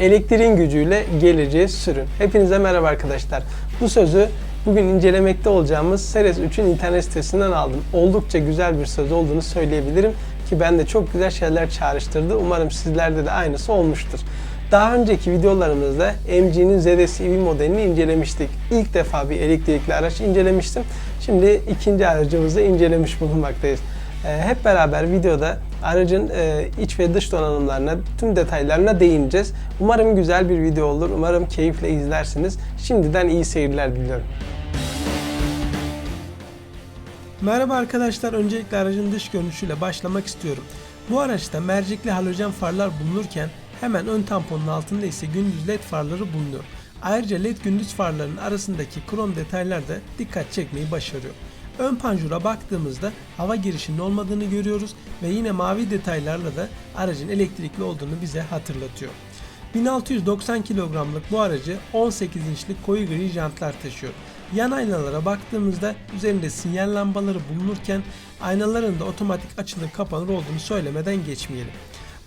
Elektriğin gücüyle geleceği sürün. Hepinize merhaba arkadaşlar. Bu sözü bugün incelemekte olacağımız Seres 3'ün internet sitesinden aldım. Oldukça güzel bir söz olduğunu söyleyebilirim ki ben de çok güzel şeyler çağrıştırdı. Umarım sizlerde de aynısı olmuştur. Daha önceki videolarımızda MG'nin ZS EV modelini incelemiştik. İlk defa bir elektrikli araç incelemiştim. Şimdi ikinci aracımızı incelemiş bulunmaktayız. Ee, Hep beraber videoda aracın e, iç ve dış donanımlarına, tüm detaylarına değineceğiz. Umarım güzel bir video olur. Umarım keyifle izlersiniz. Şimdiden iyi seyirler diliyorum. Merhaba arkadaşlar. Öncelikle aracın dış görünüşüyle başlamak istiyorum. Bu araçta mercekli halojen farlar bulunurken hemen ön tamponun altında ise gündüz led farları bulunuyor. Ayrıca led gündüz farların arasındaki krom detaylar da dikkat çekmeyi başarıyor. Ön panjura baktığımızda hava girişinin olmadığını görüyoruz ve yine mavi detaylarla da aracın elektrikli olduğunu bize hatırlatıyor. 1690 kilogramlık bu aracı 18 inçlik koyu gri jantlar taşıyor. Yan aynalara baktığımızda üzerinde sinyal lambaları bulunurken aynaların da otomatik açılır kapanır olduğunu söylemeden geçmeyelim.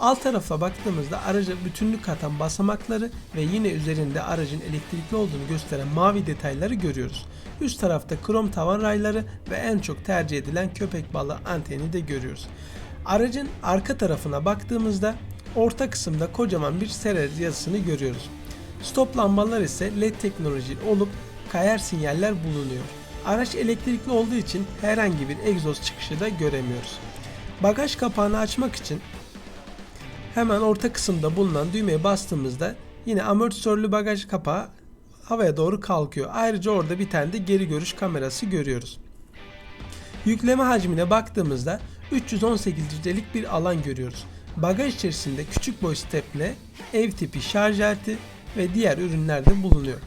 Alt tarafa baktığımızda araca bütünlük katan basamakları ve yine üzerinde aracın elektrikli olduğunu gösteren mavi detayları görüyoruz. Üst tarafta krom tavan rayları ve en çok tercih edilen köpek balığı anteni de görüyoruz. Aracın arka tarafına baktığımızda orta kısımda kocaman bir Ceres yazısını görüyoruz. Stop lambalar ise LED teknoloji olup kayar sinyaller bulunuyor. Araç elektrikli olduğu için herhangi bir egzoz çıkışı da göremiyoruz. Bagaj kapağını açmak için hemen orta kısımda bulunan düğmeye bastığımızda yine amortisörlü bagaj kapağı havaya doğru kalkıyor. Ayrıca orada bir tane de geri görüş kamerası görüyoruz. Yükleme hacmine baktığımızda 318 litrelik bir alan görüyoruz. Bagaj içerisinde küçük boy stepne, ev tipi şarj aleti ve diğer ürünler de bulunuyor.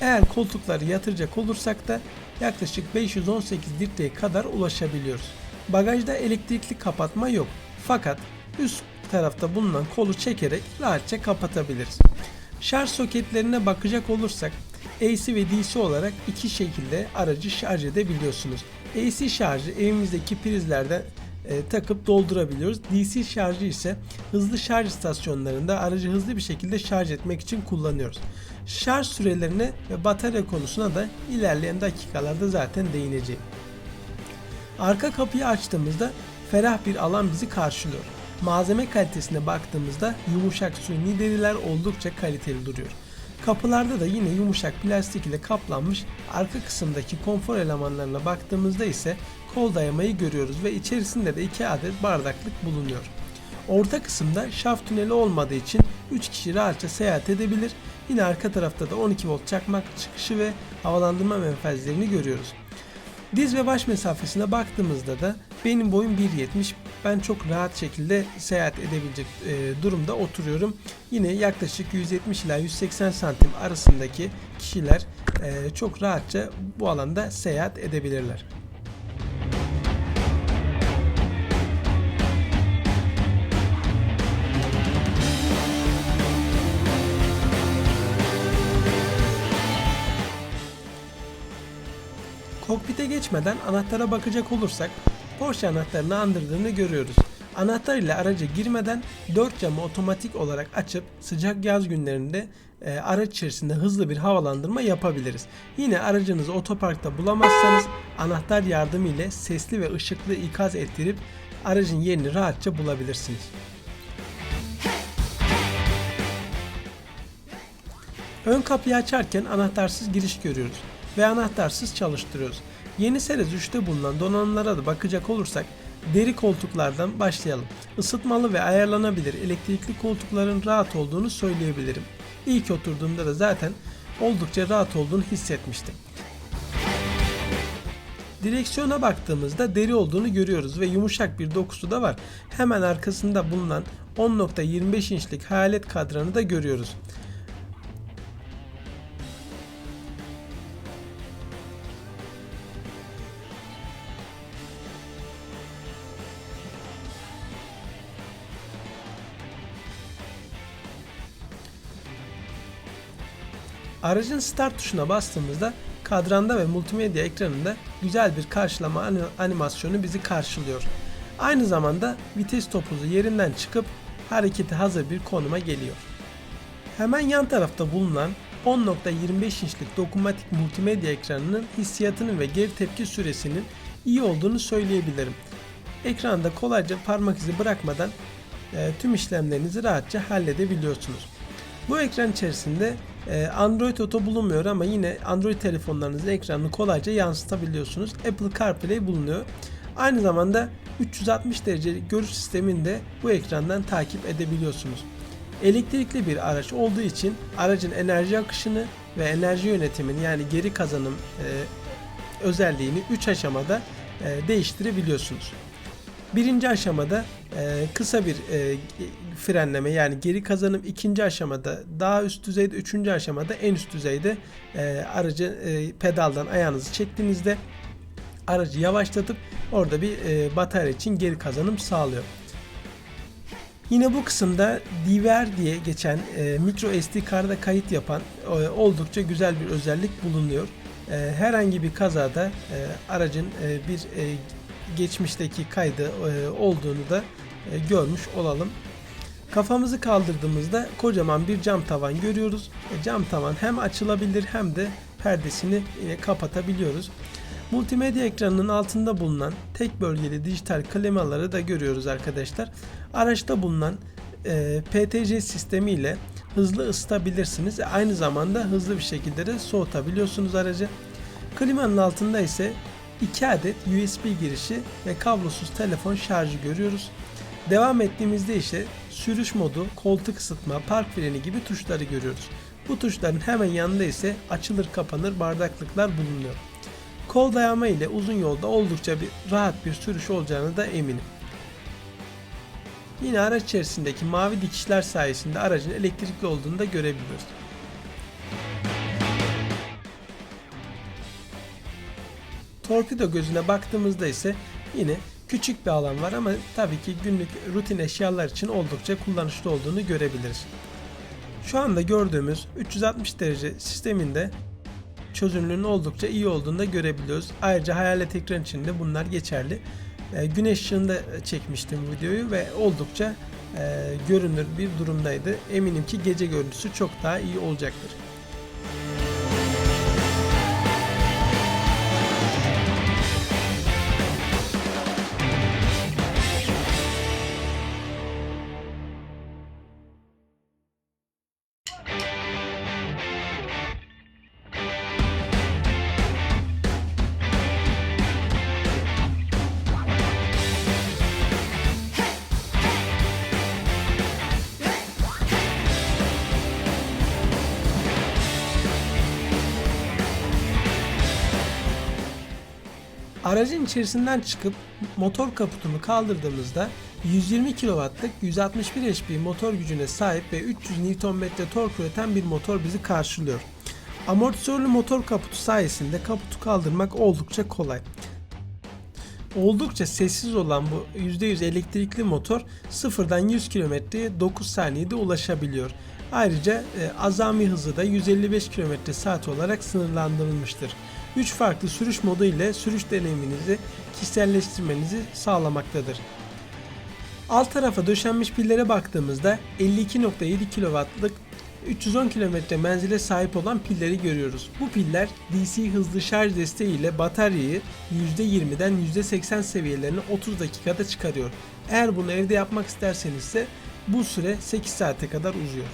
Eğer koltukları yatıracak olursak da yaklaşık 518 litreye kadar ulaşabiliyoruz. Bagajda elektrikli kapatma yok. Fakat üst tarafta bulunan kolu çekerek rahatça kapatabiliriz. Şarj soketlerine bakacak olursak AC ve DC olarak iki şekilde aracı şarj edebiliyorsunuz. AC şarjı evimizdeki prizlerden e, takıp doldurabiliyoruz. DC şarjı ise hızlı şarj istasyonlarında aracı hızlı bir şekilde şarj etmek için kullanıyoruz. Şarj sürelerine ve batarya konusuna da ilerleyen dakikalarda zaten değineceğim. Arka kapıyı açtığımızda ferah bir alan bizi karşılıyor. Malzeme kalitesine baktığımızda yumuşak suni deriler oldukça kaliteli duruyor. Kapılarda da yine yumuşak plastik ile kaplanmış arka kısımdaki konfor elemanlarına baktığımızda ise kol dayamayı görüyoruz ve içerisinde de 2 adet bardaklık bulunuyor. Orta kısımda şaft tüneli olmadığı için 3 kişi rahatça seyahat edebilir. Yine arka tarafta da 12 volt çakmak çıkışı ve havalandırma menfezlerini görüyoruz. Diz ve baş mesafesine baktığımızda da benim boyum 1.70. Ben çok rahat şekilde seyahat edebilecek e, durumda oturuyorum. Yine yaklaşık 170 ila 180 santim arasındaki kişiler e, çok rahatça bu alanda seyahat edebilirler. Kokpite geçmeden anahtara bakacak olursak Porsche anahtarını andırdığını görüyoruz. Anahtar ile araca girmeden 4 camı otomatik olarak açıp sıcak yaz günlerinde e, araç içerisinde hızlı bir havalandırma yapabiliriz. Yine aracınızı otoparkta bulamazsanız anahtar yardımı ile sesli ve ışıklı ikaz ettirip aracın yerini rahatça bulabilirsiniz. Ön kapıyı açarken anahtarsız giriş görüyoruz ve anahtarsız çalıştırıyoruz. Yeni Series 3'te bulunan donanımlara da bakacak olursak deri koltuklardan başlayalım. Isıtmalı ve ayarlanabilir elektrikli koltukların rahat olduğunu söyleyebilirim. İlk oturduğumda da zaten oldukça rahat olduğunu hissetmiştim. Direksiyona baktığımızda deri olduğunu görüyoruz ve yumuşak bir dokusu da var. Hemen arkasında bulunan 10.25 inçlik hayalet kadranı da görüyoruz. Aracın start tuşuna bastığımızda kadranda ve multimedya ekranında güzel bir karşılama ani- animasyonu bizi karşılıyor. Aynı zamanda vites topuzu yerinden çıkıp harekete hazır bir konuma geliyor. Hemen yan tarafta bulunan 10.25 inçlik dokunmatik multimedya ekranının hissiyatının ve geri tepki süresinin iyi olduğunu söyleyebilirim. Ekranda kolayca parmak izi bırakmadan e, tüm işlemlerinizi rahatça halledebiliyorsunuz. Bu ekran içerisinde Android Auto bulunmuyor ama yine Android telefonlarınızın ekranını kolayca yansıtabiliyorsunuz. Apple CarPlay bulunuyor. Aynı zamanda 360 derece görüş sistemini de bu ekrandan takip edebiliyorsunuz. Elektrikli bir araç olduğu için aracın enerji akışını ve enerji yönetimini yani geri kazanım e, özelliğini 3 aşamada e, değiştirebiliyorsunuz. Birinci aşamada e, kısa bir e, frenleme yani geri kazanım ikinci aşamada daha üst düzeyde üçüncü aşamada en üst düzeyde e, aracı e, pedaldan ayağınızı çektiğinizde aracı yavaşlatıp orada bir e, batarya için geri kazanım sağlıyor. Yine bu kısımda DVR diye geçen e, micro SD kart'a kayıt yapan e, oldukça güzel bir özellik bulunuyor. E, herhangi bir kazada e, aracın e, bir e, geçmişteki kaydı e, olduğunu da e, görmüş olalım. Kafamızı kaldırdığımızda kocaman bir cam tavan görüyoruz. E, cam tavan hem açılabilir hem de perdesini kapatabiliyoruz. Multimedya ekranının altında bulunan tek bölgeli dijital klimaları da görüyoruz arkadaşlar. Araçta bulunan e, PTC sistemi ile hızlı ısıtabilirsiniz. Aynı zamanda hızlı bir şekilde de soğutabiliyorsunuz aracı. Klimanın altında ise 2 adet USB girişi ve kablosuz telefon şarjı görüyoruz. Devam ettiğimizde ise sürüş modu, koltuk ısıtma, park freni gibi tuşları görüyoruz. Bu tuşların hemen yanında ise açılır kapanır bardaklıklar bulunuyor. Kol dayama ile uzun yolda oldukça bir rahat bir sürüş olacağını da eminim. Yine araç içerisindeki mavi dikişler sayesinde aracın elektrikli olduğunu da görebiliyoruz. Torpido gözüne baktığımızda ise yine küçük bir alan var ama tabii ki günlük rutin eşyalar için oldukça kullanışlı olduğunu görebiliriz. Şu anda gördüğümüz 360 derece sisteminde çözünürlüğün oldukça iyi olduğunu da görebiliyoruz. Ayrıca hayalet ekran için de bunlar geçerli. E, güneş ışığında çekmiştim videoyu ve oldukça e, görünür bir durumdaydı. Eminim ki gece görüntüsü çok daha iyi olacaktır. Aracın içerisinden çıkıp motor kaputunu kaldırdığımızda 120 kW'lık 161 HP motor gücüne sahip ve 300 Nm tork üreten bir motor bizi karşılıyor. Amortisörlü motor kaputu sayesinde kaputu kaldırmak oldukça kolay. Oldukça sessiz olan bu %100 elektrikli motor sıfırdan 100 km'ye 9 saniyede ulaşabiliyor. Ayrıca e, azami hızı da 155 km saat olarak sınırlandırılmıştır. 3 farklı sürüş modu ile sürüş deneyiminizi kişiselleştirmenizi sağlamaktadır. Alt tarafa döşenmiş pillere baktığımızda 52.7 kW'lık 310 km menzile sahip olan pilleri görüyoruz. Bu piller DC hızlı şarj desteği ile bataryayı %20'den %80 seviyelerine 30 dakikada çıkarıyor. Eğer bunu evde yapmak isterseniz ise bu süre 8 saate kadar uzuyor.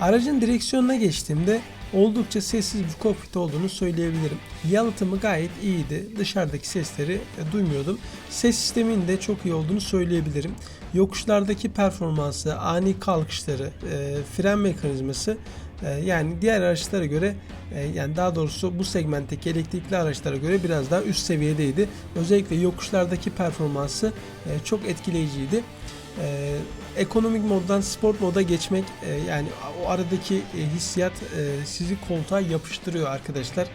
Aracın direksiyonuna geçtiğimde oldukça sessiz bir kokpit olduğunu söyleyebilirim. Yalıtımı gayet iyiydi. Dışarıdaki sesleri e, duymuyordum. Ses sisteminin de çok iyi olduğunu söyleyebilirim. Yokuşlardaki performansı, ani kalkışları, e, fren mekanizması e, yani diğer araçlara göre yani daha doğrusu bu segmentteki elektrikli araçlara göre biraz daha üst seviyedeydi. Özellikle yokuşlardaki performansı çok etkileyiciydi e, ekonomik moddan sport moda geçmek e, yani o aradaki e, hissiyat e, sizi koltuğa yapıştırıyor arkadaşlar.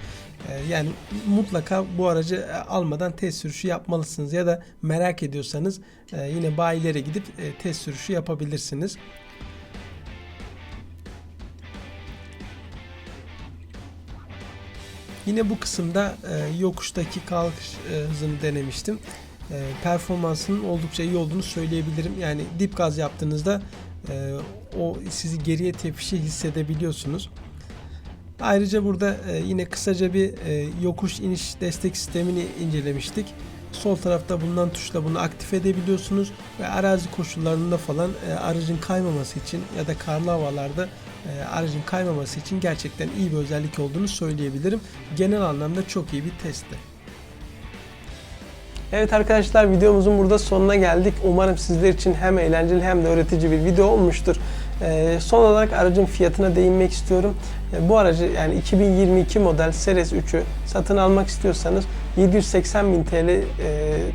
E, yani mutlaka bu aracı e, almadan test sürüşü yapmalısınız ya da merak ediyorsanız e, yine bayilere gidip test sürüşü yapabilirsiniz. Yine bu kısımda e, yokuştaki kalkış hızını denemiştim. E, performansının oldukça iyi olduğunu söyleyebilirim. Yani dip gaz yaptığınızda e, o sizi geriye tepişi hissedebiliyorsunuz. Ayrıca burada e, yine kısaca bir e, yokuş iniş destek sistemini incelemiştik. Sol tarafta bulunan tuşla bunu aktif edebiliyorsunuz ve arazi koşullarında falan e, aracın kaymaması için ya da karlı havalarda e, aracın kaymaması için gerçekten iyi bir özellik olduğunu söyleyebilirim. Genel anlamda çok iyi bir testti. Evet arkadaşlar videomuzun burada sonuna geldik. Umarım sizler için hem eğlenceli hem de öğretici bir video olmuştur. Ee, son olarak aracın fiyatına değinmek istiyorum. Ee, bu aracı yani 2022 model Seres 3'ü satın almak istiyorsanız 780 bin TL e,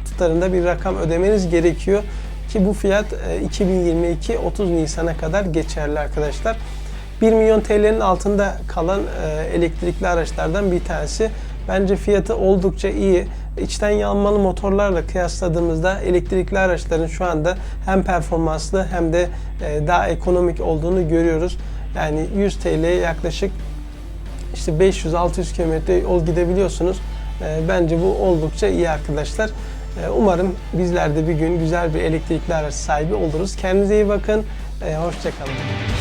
tutarında bir rakam ödemeniz gerekiyor. Ki bu fiyat e, 2022 30 Nisan'a kadar geçerli arkadaşlar. 1 milyon TL'nin altında kalan e, elektrikli araçlardan bir tanesi. Bence fiyatı oldukça iyi. İçten yanmalı motorlarla kıyasladığımızda elektrikli araçların şu anda hem performanslı hem de e, daha ekonomik olduğunu görüyoruz. Yani 100 TL'ye yaklaşık işte 500-600 kilometre yol gidebiliyorsunuz. E, Bence bu oldukça iyi arkadaşlar. E, Umarım bizler de bir gün güzel bir elektrikli araç sahibi oluruz. Kendinize iyi bakın. Hoşçakalın.